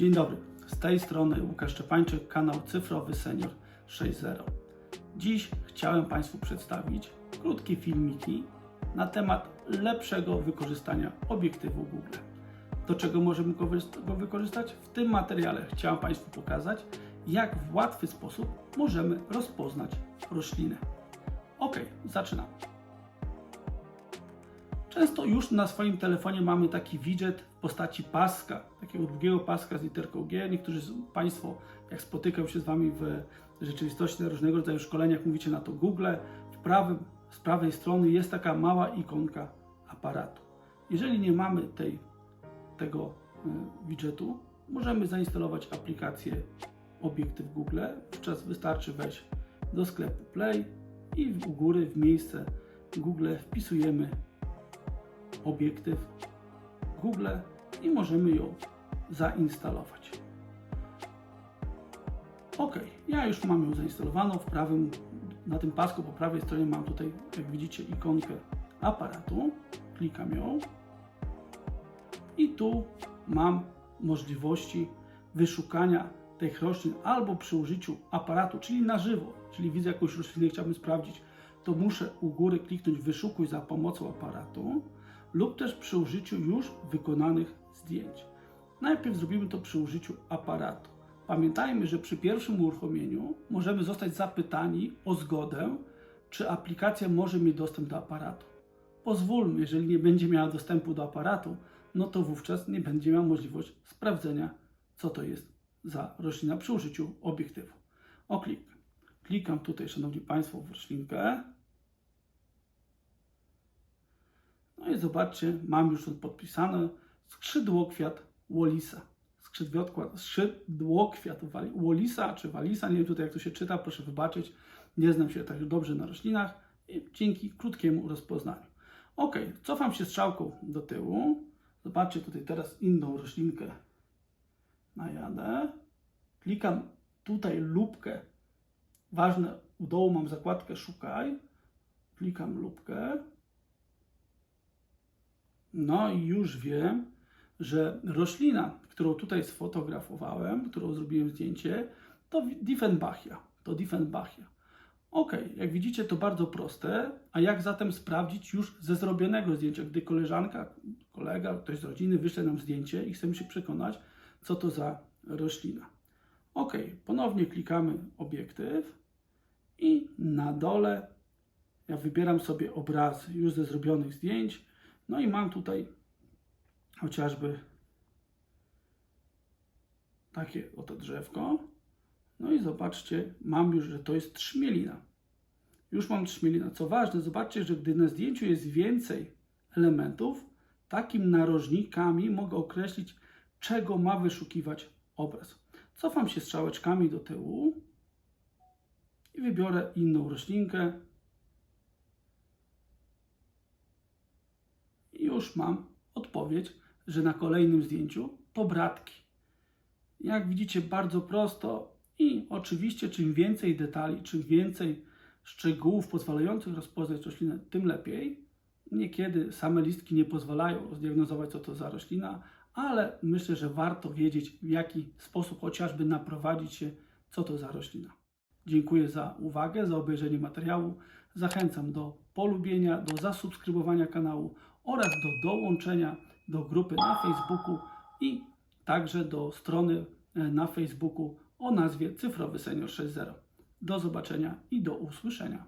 Dzień dobry, z tej strony Łukasz Szczepańczyk, kanał Cyfrowy Senior 6.0. Dziś chciałem Państwu przedstawić krótkie filmiki na temat lepszego wykorzystania obiektywu Google. Do czego możemy go wy- go wykorzystać? W tym materiale chciałem Państwu pokazać, jak w łatwy sposób możemy rozpoznać roślinę. Ok, zaczynamy. Często już na swoim telefonie mamy taki widget w postaci paska, takiego długiego paska z literką G. Niektórzy z Państwo, jak spotykam się z Wami w rzeczywistości na różnego rodzaju szkoleniach, mówicie na to Google. W prawym, z prawej strony jest taka mała ikonka aparatu. Jeżeli nie mamy tej, tego y, widgetu, możemy zainstalować aplikację Obiektyw Google. Wówczas wystarczy wejść do sklepu Play i u góry w miejsce Google wpisujemy obiektyw Google i możemy ją zainstalować. Ok, ja już mam ją zainstalowaną. W prawym, na tym pasku po prawej stronie mam tutaj, jak widzicie, ikonkę aparatu. Klikam ją i tu mam możliwości wyszukania tych roślin albo przy użyciu aparatu, czyli na żywo, czyli widzę jakąś roślinę chciałbym sprawdzić, to muszę u góry kliknąć wyszukuj za pomocą aparatu lub też przy użyciu już wykonanych zdjęć. Najpierw zrobimy to przy użyciu aparatu. Pamiętajmy, że przy pierwszym uruchomieniu możemy zostać zapytani o zgodę, czy aplikacja może mieć dostęp do aparatu. Pozwólmy, jeżeli nie będzie miała dostępu do aparatu, no to wówczas nie będzie miała możliwość sprawdzenia, co to jest za roślina przy użyciu obiektywu. O klik. Klikam tutaj, Szanowni Państwo, w roślinkę. No i zobaczcie, mam już podpisane skrzydłokwiat Wallisa. Skrzydłokwiat, Wallisa czy Walisa, nie wiem tutaj jak to się czyta, proszę wybaczyć, nie znam się tak dobrze na roślinach dzięki krótkiemu rozpoznaniu. Ok, cofam się strzałką do tyłu. Zobaczcie tutaj teraz inną roślinkę najadę. Klikam tutaj lubkę. Ważne, u dołu mam zakładkę szukaj. Klikam lubkę. No i już wiem, że roślina, którą tutaj sfotografowałem, którą zrobiłem zdjęcie, to Diefenbachia. To Diefenbachia. Ok, jak widzicie, to bardzo proste. A jak zatem sprawdzić już ze zrobionego zdjęcia, gdy koleżanka, kolega, ktoś z rodziny wyśle nam zdjęcie i chcemy się przekonać, co to za roślina. Ok, ponownie klikamy obiektyw i na dole ja wybieram sobie obraz już ze zrobionych zdjęć. No i mam tutaj chociażby takie oto drzewko. No i zobaczcie, mam już, że to jest trzmielina. Już mam trzmielina. Co ważne, zobaczcie, że gdy na zdjęciu jest więcej elementów, takim narożnikami mogę określić, czego ma wyszukiwać obraz. Cofam się strzałeczkami do tyłu i wybiorę inną roślinkę. Już mam odpowiedź, że na kolejnym zdjęciu to bratki. Jak widzicie, bardzo prosto i oczywiście czym więcej detali, czym więcej szczegółów pozwalających rozpoznać roślinę, tym lepiej. Niekiedy same listki nie pozwalają zdiagnozować, co to za roślina, ale myślę, że warto wiedzieć, w jaki sposób chociażby naprowadzić się, co to za roślina. Dziękuję za uwagę, za obejrzenie materiału. Zachęcam do polubienia, do zasubskrybowania kanału oraz do dołączenia do grupy na Facebooku i także do strony e, na Facebooku o nazwie Cyfrowy Senior 6.0. Do zobaczenia i do usłyszenia.